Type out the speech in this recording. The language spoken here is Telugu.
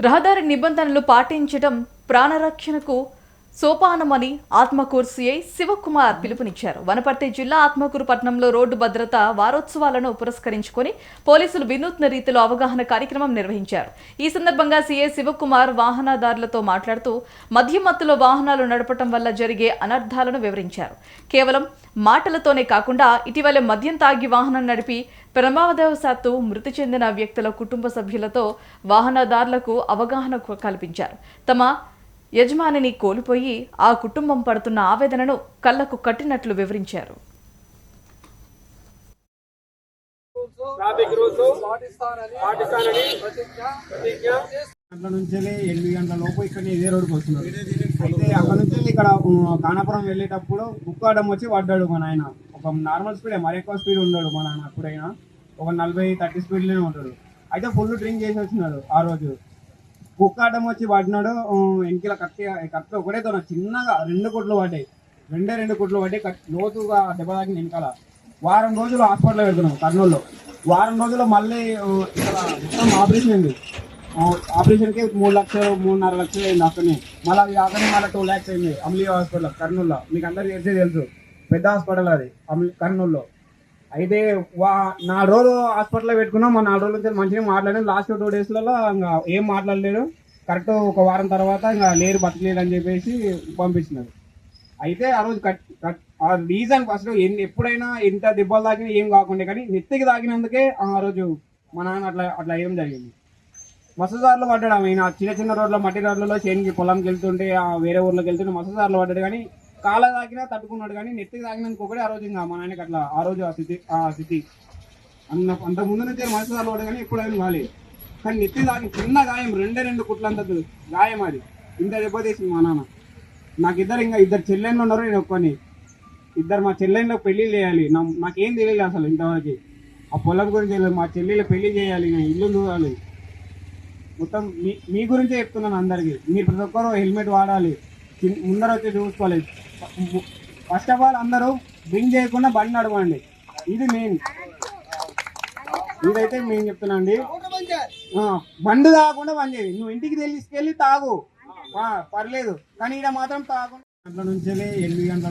రహదారి నిబంధనలు పాటించడం ప్రాణరక్షణకు సోపానమని ఆత్మకూరు సిఐ శివకుమార్ పిలుపునిచ్చారు. వనపర్తి జిల్లా ఆత్మకూరు పట్టణంలో రోడ్డు భద్రత వారోత్సవాలను పురస్కరించుకొని పోలీసులు వినూత్న రీతిలో అవగాహన కార్యక్రమం నిర్వహించారు. ఈ సందర్భంగా సిఐ శివకుమార్ వాహనదారులతో మాట్లాడుతూ మద్యమత్తులో వాహనాలు నడపటం వల్ల జరిగే అనర్థాలను వివరించారు. కేవలం మాటలతోనే కాకుండా ఇటీవల మద్యం తాగి వాహనం నడిపి ప్రమాదవశాత్తు మృతి చెందిన వ్యక్తుల కుటుంబ సభ్యులతో వాహనదారులకు అవగాహన కల్పించారు. తమ యజమానిని కోల్పోయి ఆ కుటుంబం పడుతున్న ఆవేదనను కళ్ళకు కట్టినట్లు వివరించారు. ట్రాఫిక్ రూల్స్ పాటిస్తానని ప్రతిజ్ఞ గంటల నుంచి ఎనిమిది గంటల లోపు ఇక్కడ ఇదే రోడ్కి వస్తున్నాడు అయితే అక్కడ నుంచి ఇక్కడ కానాపురం వెళ్ళేటప్పుడు కుక్కాడం వచ్చి పడ్డాడు మా నాయన. ఒక నార్మల్ స్పీడ్ మరి ఎక్కువ స్పీడ్ ఉన్నాడు మా నాన్న అప్పుడైనా ఒక నలభై థర్టీ స్పీడ్లోనే ఉంటాడు. అయితే ఫుల్ డ్రింక్ చేసి వచ్చినాడు ఆ రోజు. కుక్కాటం వచ్చి పడినాడు వెనకాల కట్టి కత్తి ఒకటే తన చిన్నగా రెండు కొట్లు పడ్డాయి. రెండే రెండు కొట్లు పడ్డాయి కట్- లోతుగా దెబ్బ తాకిన వెనకాల. వారం రోజులు హాస్పిటల్లో పెడుతున్నాం కర్నూలులో. వారం రోజులు మళ్ళీ ఇక్కడ మొత్తం ఆపరేషన్ అయింది. ఆపరేషన్కి మూడు లక్షలు మూడున్నర లక్షలు అయింది అక్కడనే. మళ్ళీ అది కాకనే మళ్ళీ టూ ల్యాక్స్ అయింది అమలీ హాస్పిటల్ కర్నూలులో. మీకు అందరికీ తెలిసే తెలుసు. పెద్ద హాస్పిటల్ అది అమలీ కర్నూలులో. అయితే వా నాలుగు రోజులు హాస్పిటల్లో పెట్టుకున్నాం. మా నాలుగు రోజుల నుంచి మంచిగా మాట్లాడాను. లాస్ట్ టూ డేస్లలో ఇంకా ఏం మాట్లాడలేడు కరెక్ట్ ఒక వారం తర్వాత ఇంకా లేరు బతకలేరు అని చెప్పేసి పంపించినారు. అయితే ఆ రోజు కట్ కట్- ఆ రీజన్ ఫస్ట్ ఎన్ని ఎప్పుడైనా ఎంత దెబ్బలు తాకినా ఏం కాకుండా కానీ నెత్తికి తాకినందుకే ఆ రోజు మా నాన్న అట్లా అట్లా ఏం జరిగింది. మససార్లు పడ్డాడు ఆయన చిన్న చిన్న రోడ్ల మట్టి రోడ్లలో చేనికి పొలంకి వెళ్తుంటే ఆ వేరే ఊర్లోకి వెళ్తుంటే మససార్లు పడ్డాడు కానీ కాళ్ళ తాకినా తట్టుకున్నాడు కానీ నెత్తికి తాకినందుకు ఒకటే ఆ రోజు ఇంకా మా నాన్నకి అట్లా ఆ రోజు ఆ స్థితి ఆ స్థితి. అన్న అంత ముందు నుంచే మనసు పడ్డాడు కానీ ఎప్పుడైనా కాలేదు కానీ నెత్తి తాకి చిన్న గాయం రెండే రెండు కుట్లంత గాయం అది. ఇంత దెబ్బతీసింది మా నాన్న. నాకు ఇద్దరు ఇంకా ఇద్దరు చెల్లెళ్ళు ఉన్నారు నేను ఒక్కని ఇద్దరు మా చెల్లెళ్ళు పెళ్ళి చేయాలి. నా- నాకేం తెలియలేదు అసలు ఇంతవరకు. ఆ పొలం గురించి తెలియదు. మా చెల్లెళ్ళు పెళ్ళి చేయాలి నేను ఇల్లు చూడాలి. మొత్తం మీ మీ గురించే చెప్తున్నాను అందరికీ. మీరు ప్రతి ఒక్కరు హెల్మెట్ వాడాలి. ముందర వచ్చి చూసుకోవాలి. ఫస్ట్ ఆఫ్ ఆల్ అందరూ డ్రింక్ చేయకుండా బండి నడవండి. ఇది మెయిన్ ఇదైతే మేము చెప్తున్నా అండి. ఆ, బండి తాగకుండా బంద్ చేయి. నువ్వు ఇంటికి తెలిసికెళ్ళి తాగు. ఆ, పర్లేదు. కానీ ఇక్కడ మాత్రం తాగకుండా. గంటల నుంచి ఎనిమిది గంటల